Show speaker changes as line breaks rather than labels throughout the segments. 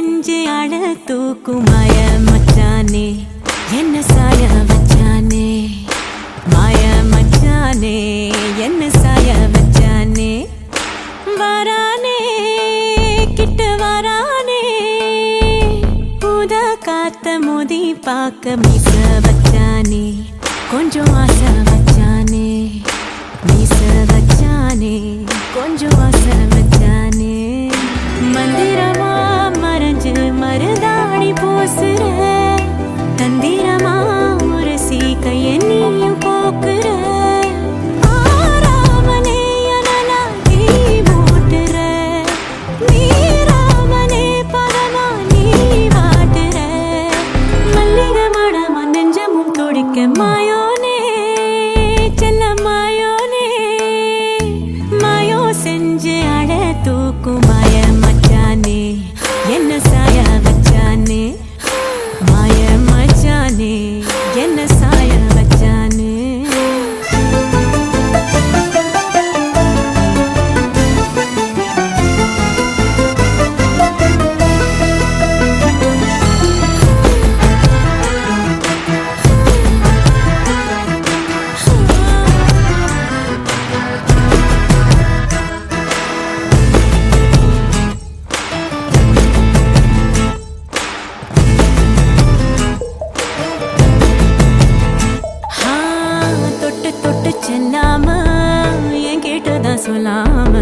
நெஞ்சை அழ தூக்கும் மாய மச்சானே என்ன சாய வச்சானே மாய மச்சானே என்ன சாய வச்சானே வரானே கிட்ட வரானே. புத காத்த மோதி பார்க்க மிக வச்சானே கொஞ்சம் செஞ்சு அழ தூக்குமாய மச்சானே. என்ன சாய வச்சானே? மாய மச்சானே என்ன செல்லாம என் கேட்டதான் சொல்லாம?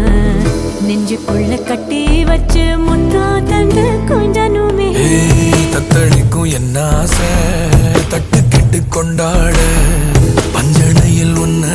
நெஞ்சுக்குள்ள கட்டி வச்சு முத்தா தந்து கொஞ்சனுமே.
தத்தளிக்கும் என்ன ஆசை தட்டு கெட்டு கொண்டாட. பஞ்சனையில் உன்ன